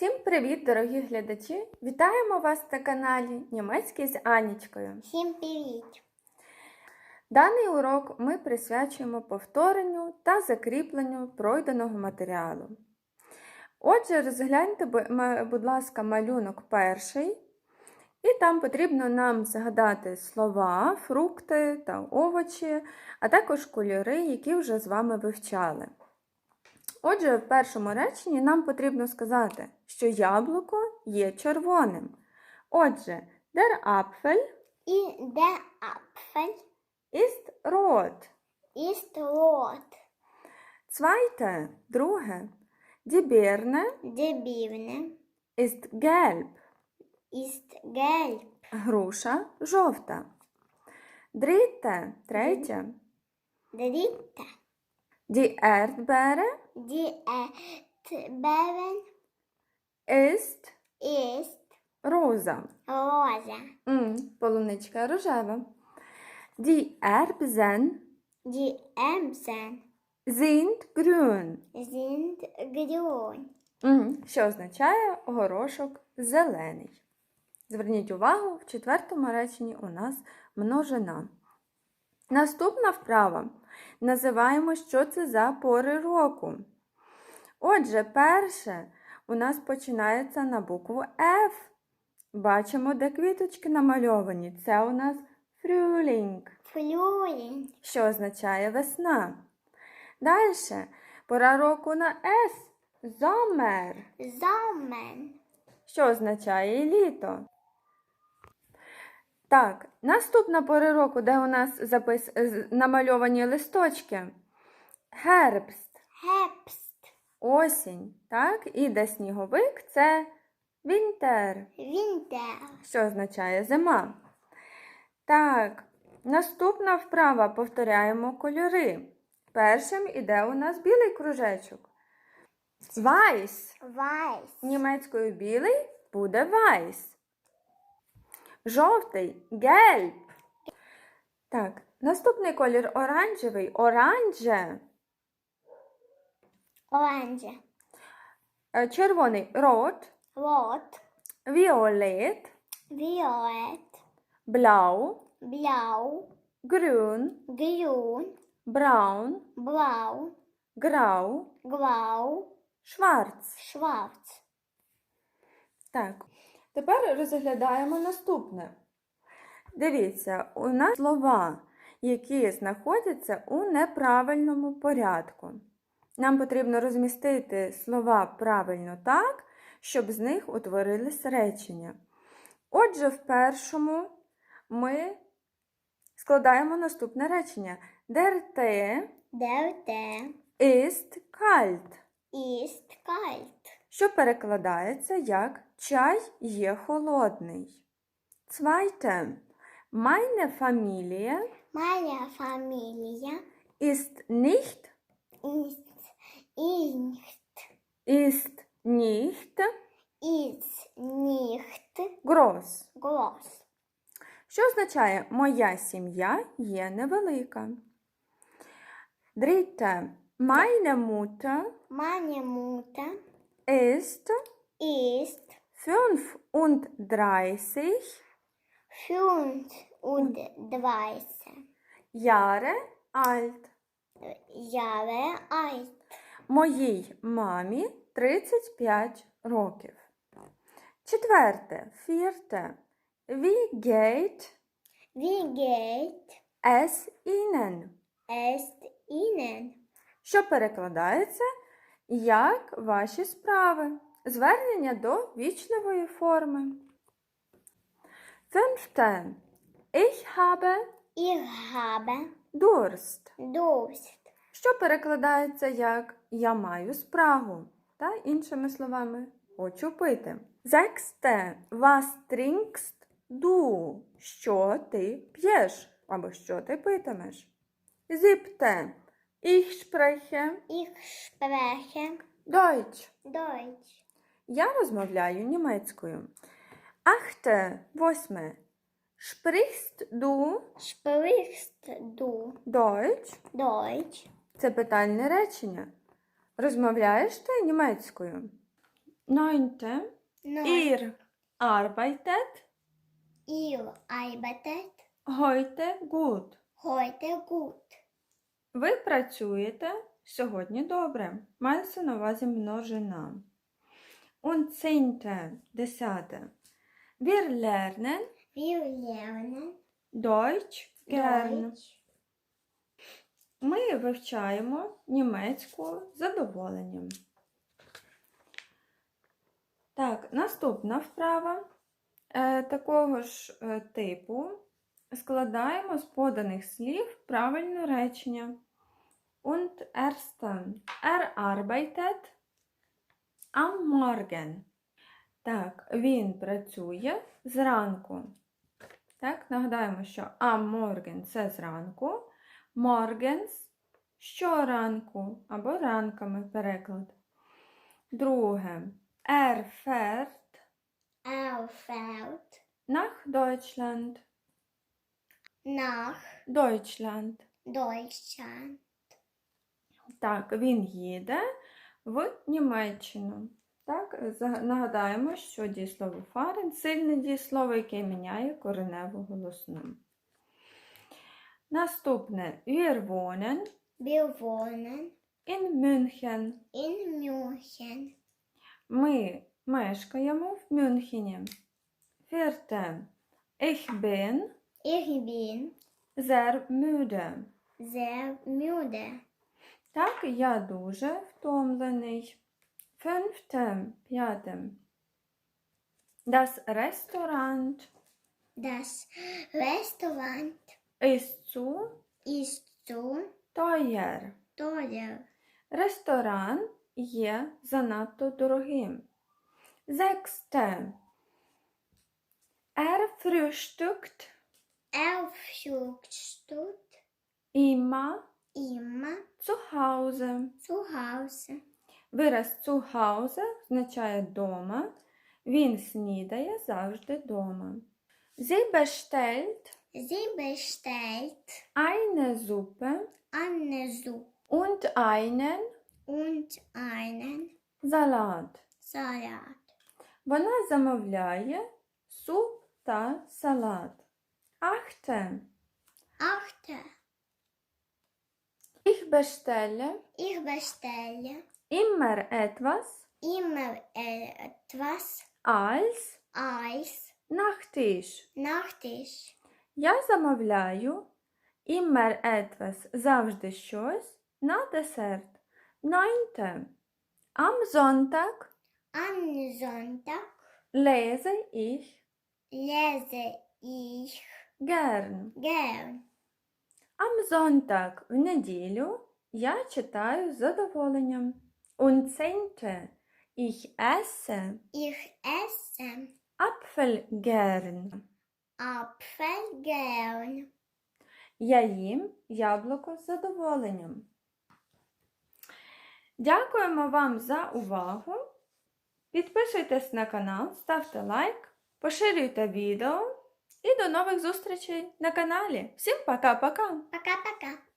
Всім привіт, дорогі глядачі! Вітаємо вас на каналі Німецький з Анічкою. Всім привіт! Даний урок ми присвячуємо повторенню та закріпленню пройденого матеріалу. Отже, розгляньте, будь ласка, малюнок перший, і там потрібно нам згадати слова, фрукти та овочі, а також кольори, які вже з вами вивчали. Отже, в першому реченні нам потрібно сказати, що яблуко є червоним. Отже, der Apfel І der Apfel ist rot. ist rot. Zweite, друге, die Birne Die Birne ist gelb. ist gelb. Груша жовта. Dritte, третє, Dritte. die Erdbeere Die Erdbeeren ist ist rosa. rosa. М, полуничка рожева. Die Erbsen Die Erbsen sind grün. sind grün. М, Що означає горошок зелений. Зверніть увагу, в четвертому реченні у нас множина. Наступна вправа. Називаємо, що це за пори року. Отже, перше у нас починається на букву F. Бачимо, де квіточки намальовані. Це у нас Frühling, Frühling. що означає весна. Далі пора року на S. Sommer. Sommer. що означає літо. Так, наступна пора року, де у нас запис... намальовані листочки. Herbst, Herbst. Осінь, так? І де сніговик це Winter, Winter. що означає зима. Так, наступна вправа повторяємо кольори. Першим іде у нас білий кружечок. Weiß. Weiß. Німецькою білий буде weiß. Жовтий гельб. Так, наступний колір оранжевий оранже. Orange. Е, Червоний рот, Rot. віолет, Violet. бlau, Blau. grün, Grün. braun, Blau. grau, Grau. schwarz. Schwarz. Так, тепер розглядаємо наступне. Дивіться, у нас слова, які знаходяться у неправильному порядку. Нам потрібно розмістити слова правильно так, щоб з них утворились речення. Отже, в першому ми складаємо наступне речення. Der Tee Der Tee ist kalt, ist kalt. що перекладається як чай є холодний. Zweite. Meine Familie Meine Familie ist nicht, ist, ist, ist nicht ist nicht groß. groß. Що означає моя сім'я є невелика. Dritte. Meine Mutter Meine Mutter ist ist 35 35 Jahre alt. Jahre alt. Моїй мамі 35 років. Четверте. Vierte. Wie geht Wie geht es Ihnen? es Ihnen? Що перекладається як ваші справи. Звернення до вічливої форми. Fünfte. Ich habe Ich habe Durst. Durst. Що перекладається як Я маю спрагу. Та іншими словами, хочу пити. Sechste. Was trinkst du? Що ти п'єш? Або що ти питимеш? Siebte. Ich spreche Ich spreche Deutsch. Deutsch. Я розмовляю німецькою. Ахте, восьме. Sprichst du Sprichst du Deutsch? Deutsch? Це питальне речення. Розмовляєш ти німецькою? Neunte. Neun. Ihr arbeitet Ihr arbeitet heute gut. heute gut. Ви працюєте сьогодні добре. Мається на увазі множина. Und zehnte, десяте. Wir lernen Wir lernen Deutsch gern. Deutsch. Ми вивчаємо німецьку задоволенням. Так, наступна вправа е, такого ж е, типу. Складаємо з поданих слів правильне речення. Und erste. Er arbeitet am Morgen. Так, він працює зранку. Так, нагадаємо, що am Morgen – це зранку. Morgens – щоранку або ранками переклад. Друге. Er fährt Er fährt nach Deutschland. nach Deutschland. Deutschland. Так, він їде в Німеччину. Так, нагадаємо, що дієслово fahren – сильне дієслово, яке міняє кореневу голосну. Наступне. Wir wohnen Wir wohnen in München. in München. Ми мешкаємо в Мюнхені. Vierte. Ich bin Ich bin sehr müde. sehr müde. Так, я дуже втомлений. Fünfte. П'яте. Das Restaurant Das Restaurant ist zu ist zu teuer. teuer. Ресторан є занадто дорогим. Sechste. Er frühstückt Er frühstückt immer immer zu Hause. zu Hause. Вираз zu Hause означає дома. Він снідає завжди дома. Sie bestellt Sie bestellt eine Suppe eine Suppe und einen und einen Salat. Salat. Вона замовляє суп та салат. Achte. Achte. Ich bestelle Ich bestelle immer etwas immer etwas als als Nachtisch. Nachtisch. Я замовляю immer etwas завжди щось на десерт. Neunte. Am Sonntag Am Sonntag lese ich lese ich gern. gern. Am Sonntag в неділю я читаю з задоволенням. Und zehnte. Ich esse Ich esse Apfel gern. Apfel gern. Я їм яблуко з задоволенням. Дякуємо вам за увагу. Підписуйтесь на канал, ставте лайк, поширюйте відео і до нових зустрічей на каналі. Всім пока-пока! Пока-пока.